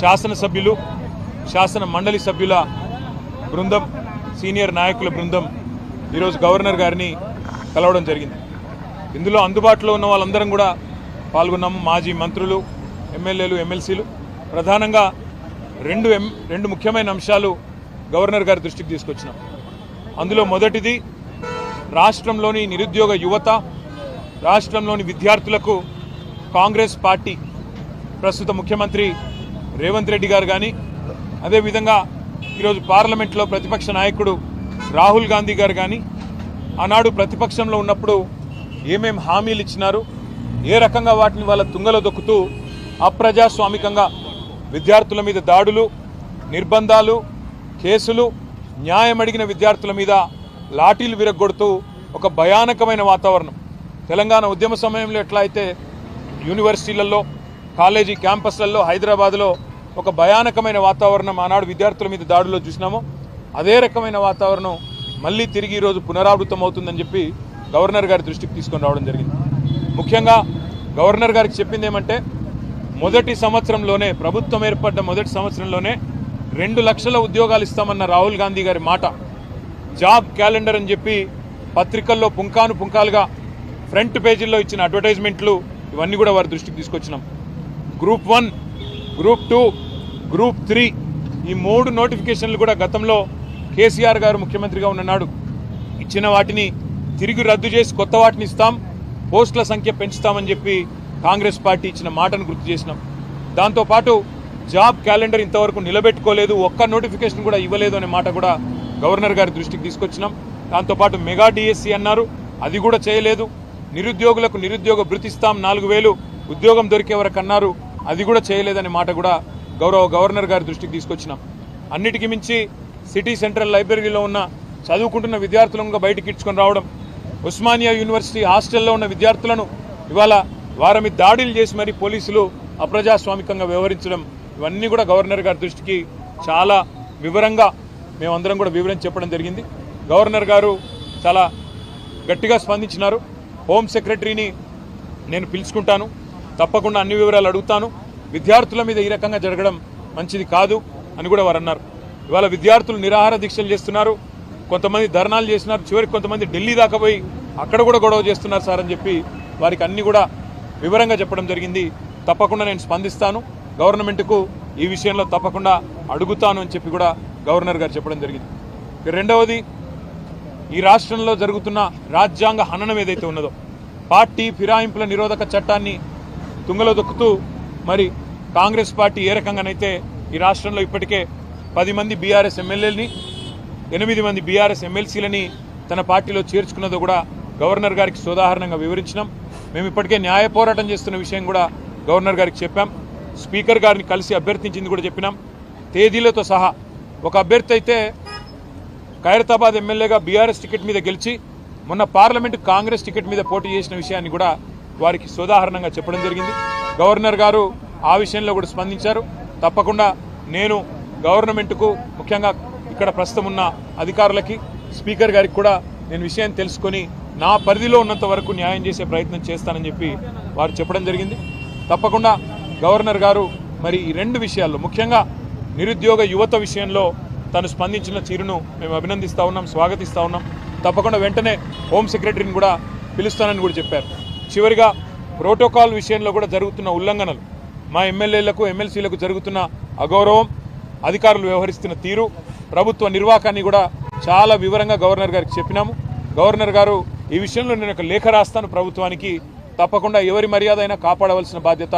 శాసనసభ్యులు శాసన మండలి సభ్యుల బృందం సీనియర్ నాయకుల బృందం ఈరోజు గవర్నర్ గారిని కలవడం జరిగింది. ఇందులో అందుబాటులో ఉన్న వాళ్ళందరం కూడా పాల్గొన్నాము మాజీ మంత్రులు ఎమ్మెల్యేలు ఎమ్మెల్సీలు. ప్రధానంగా రెండు ఎం రెండు ముఖ్యమైన అంశాలు గవర్నర్ గారి దృష్టికి తీసుకొచ్చినాం. అందులో మొదటిది రాష్ట్రంలోని నిరుద్యోగ యువత రాష్ట్రంలోని విద్యార్థులకు కాంగ్రెస్ పార్టీ ప్రస్తుత ముఖ్యమంత్రి రేవంత్ రెడ్డి గారు కానీ అదేవిధంగా ఈరోజు పార్లమెంట్లో ప్రతిపక్ష నాయకుడు రాహుల్ గాంధీ గారు కానీ ఆనాడు ప్రతిపక్షంలో ఉన్నప్పుడు ఏమేం హామీలు ఇచ్చినారు ఏ రకంగా వాటిని వాళ్ళ తుంగలో దొక్కుతూ అప్రజాస్వామికంగా విద్యార్థుల మీద దాడులు నిర్బంధాలు కేసులు న్యాయం అడిగిన విద్యార్థుల మీద లాఠీలు విరగొడుతూ ఒక భయానకమైన వాతావరణం. తెలంగాణ ఉద్యమ సమయంలో ఎట్లా అయితే యూనివర్సిటీలలో కాలేజీ క్యాంపస్లలో హైదరాబాద్లో ఒక భయానకమైన వాతావరణం ఆనాడు విద్యార్థుల మీద దాడుల్లో చూసినామో. అదే రకమైన వాతావరణం మళ్ళీ తిరిగి ఈరోజు పునరావృతం అవుతుందని చెప్పి గవర్నర్ గారి దృష్టికి తీసుకొని రావడం జరిగింది. ముఖ్యంగా గవర్నర్ గారికి చెప్పింది ఏమంటే మొదటి సంవత్సరంలోనే ప్రభుత్వం ఏర్పడ్డ మొదటి సంవత్సరంలోనే రెండు లక్షల ఉద్యోగాలు ఇస్తామన్న రాహుల్ గాంధీ గారి మాట జాబ్ క్యాలెండర్ అని చెప్పి పత్రికల్లో పుంకాను పుంకాలుగా ఫ్రంట్ పేజీల్లో ఇచ్చిన అడ్వర్టైజ్మెంట్లు ఇవన్నీ కూడా వారి దృష్టికి తీసుకొచ్చినాం. Group one group two group three ఈ మూడు నోటిఫికేషన్లు కూడా గతంలో కేసీఆర్ గారు ముఖ్యమంత్రిగా ఉన్ననాడు. ఇచ్చిన వాటిని తిరిగి రద్దు చేసి కొత్త వాటిని ఇస్తాం పోస్టుల సంఖ్య పెంచుతామని చెప్పి కాంగ్రెస్ పార్టీ ఇచ్చిన మాటను గుర్తు చేసినాం. దాంతోపాటు జాబ్ క్యాలెండర్ ఇంతవరకు నిలబెట్టుకోలేదు ఒక్క నోటిఫికేషన్ కూడా ఇవ్వలేదు అనే మాట కూడా గవర్నర్ గారి దృష్టికి తీసుకొచ్చినాం. దాంతోపాటు మెగా డిఎస్సి అన్నారు అది కూడా చేయలేదు. నిరుద్యోగులకు నిరుద్యోగ భృతిస్తాం నాలుగు వేలు ఉద్యోగం దొరికే వరకు అన్నారు అది కూడా చేయలేదనే మాట కూడా గౌరవ గవర్నర్ గారి దృష్టికి తీసుకొచ్చినాం. అన్నిటికీ మించి సిటీ సెంట్రల్ లైబ్రరీలో ఉన్న చదువుకుంటున్న విద్యార్థులను బయటికి ఇడ్చుకొని రావడం ఉస్మానియా యూనివర్సిటీ హాస్టల్లో ఉన్న విద్యార్థులను ఇవాళ వారమి దాడులు చేసి మరీ పోలీసులు అప్రజాస్వామికంగా వ్యవహరించడం ఇవన్నీ కూడా గవర్నర్ గారి దృష్టికి చాలా వివరంగా మేమందరం కూడా వివరించి చెప్పడం జరిగింది. గవర్నర్ గారు చాలా గట్టిగా స్పందించినారు. హోమ్ సెక్రటరీని నేను పిలుచుకుంటాను. తప్పకుండా అన్ని వివరాలు అడుగుతాను. విద్యార్థుల మీద ఈ రకంగా జరగడం మంచిది కాదు అని కూడా వారు అన్నారు. ఇవాళ విద్యార్థులు నిరాహార దీక్షలు చేస్తున్నారు. కొంతమంది ధర్నాలు చేస్తున్నారు. చివరికి కొంతమంది ఢిల్లీ దాకా పోయి అక్కడ కూడా గొడవ చేస్తున్నారు సార్ అని చెప్పి వారికి అన్నీ కూడా వివరంగా చెప్పడం జరిగింది. తప్పకుండా నేను స్పందిస్తాను. గవర్నమెంట్కు ఈ విషయంలో తప్పకుండా అడుగుతాను అని చెప్పి కూడా గవర్నర్ గారు చెప్పడం జరిగింది. రెండవది ఈ రాష్ట్రంలో జరుగుతున్న రాజ్యాంగ హననం ఏదైతే ఉన్నదో పార్టీ ఫిరాయింపుల నిరోధక చట్టాన్ని తుంగలో దొక్కుతూ మరి కాంగ్రెస్ పార్టీ ఏ రకంగానైతే ఈ రాష్ట్రంలో ఇప్పటికే పది మంది బీఆర్ఎస్ ఎమ్మెల్యేలని ఎనిమిది మంది బీఆర్ఎస్ ఎమ్మెల్సీలని తన పార్టీలో చేర్చుకున్నదో కూడా గవర్నర్ గారికి సోదాహరణంగా వివరించినాం. మేము ఇప్పటికే న్యాయ పోరాటం చేస్తున్న విషయం కూడా గవర్నర్ గారికి చెప్పాం. స్పీకర్ గారిని కలిసి అభ్యర్థించింది కూడా చెప్పినాం. తేదీలతో సహా ఒక అభ్యర్థి అయితే ఖైరతాబాద్ ఎమ్మెల్యేగా బీఆర్ఎస్ టికెట్ మీద గెలిచి మొన్న పార్లమెంటు కాంగ్రెస్ టికెట్ మీద పోటీ చేసిన విషయాన్ని కూడా వారికి సోదాహరణంగా చెప్పడం జరిగింది. గవర్నర్ గారు ఆ విషయంలో కూడా స్పందించారు. తప్పకుండా నేను గవర్నమెంట్కు ముఖ్యంగా ఇక్కడ ప్రస్తుతం ఉన్న అధికారులకి స్పీకర్ గారికి కూడా నేను విషయం తెలుసుకొని నా పరిధిలో ఉన్నంత వరకు న్యాయం చేసే ప్రయత్నం చేస్తానని చెప్పి వారు చెప్పడం జరిగింది. తప్పకుండా గవర్నర్ గారు మరి ఈ రెండు విషయాల్లో ముఖ్యంగా నిరుద్యోగ యువత విషయంలో తను స్పందించిన తీరును మేము అభినందిస్తా ఉన్నాం స్వాగతిస్తా ఉన్నాం. తప్పకుండా వెంటనే హోమ్ సెక్రటరీని కూడా పిలుస్తానని కూడా చెప్పారు. చివరిగా ప్రోటోకాల్ విషయంలో కూడా జరుగుతున్న ఉల్లంఘనలు మా ఎమ్మెల్యేలకు ఎమ్మెల్సీలకు జరుగుతున్న అగౌరవం అధికారులు వ్యవహరిస్తున్న తీరు ప్రభుత్వ నిర్వాహకాన్ని కూడా చాలా వివరంగా గవర్నర్ గారికి చెప్పినాము. గవర్నర్ గారు ఈ విషయంలో నేను ఒక లేఖ రాస్తాను ప్రభుత్వానికి. తప్పకుండా ఎవరి మర్యాద అయినా కాపాడవలసిన బాధ్యత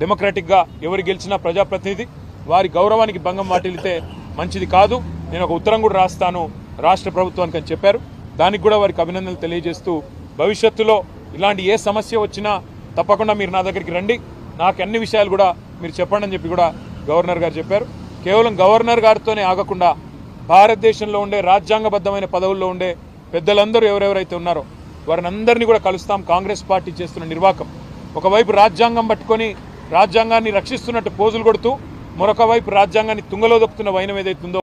డెమోక్రటిక్గా ఎవరు గెలిచినా ప్రజాప్రతినిధి. వారి గౌరవానికి భంగం వాటిల్లితే మంచిది కాదు. నేను ఒక ఉత్తరం కూడా రాస్తాను రాష్ట్ర ప్రభుత్వానికి అని చెప్పారు. దానికి కూడా వారికి అభినందనలు తెలియజేస్తూ భవిష్యత్తులో ఇలాంటి ఏ సమస్య వచ్చినా తప్పకుండా మీరు నా దగ్గరికి రండి. నాకు అన్ని విషయాలు కూడా మీరు చెప్పండి అని చెప్పి కూడా గవర్నర్ గారు చెప్పారు. కేవలం గవర్నర్ గారితోనే ఆగకుండా భారతదేశంలో ఉండే రాజ్యాంగబద్ధమైన పదవుల్లో ఉండే పెద్దలందరూ ఎవరెవరైతే ఉన్నారో వారిని అందరినీ కూడా కలుస్తాం. కాంగ్రెస్ పార్టీ చేస్తున్న నిర్వాకం. ఒకవైపు రాజ్యాంగం పట్టుకొని రాజ్యాంగాన్ని రక్షిస్తున్నట్టు పోజులు కొడుతూ మరొక వైపు రాజ్యాంగాన్ని తుంగలో దొక్కుతున్న వైనం ఏదైతే ఉందో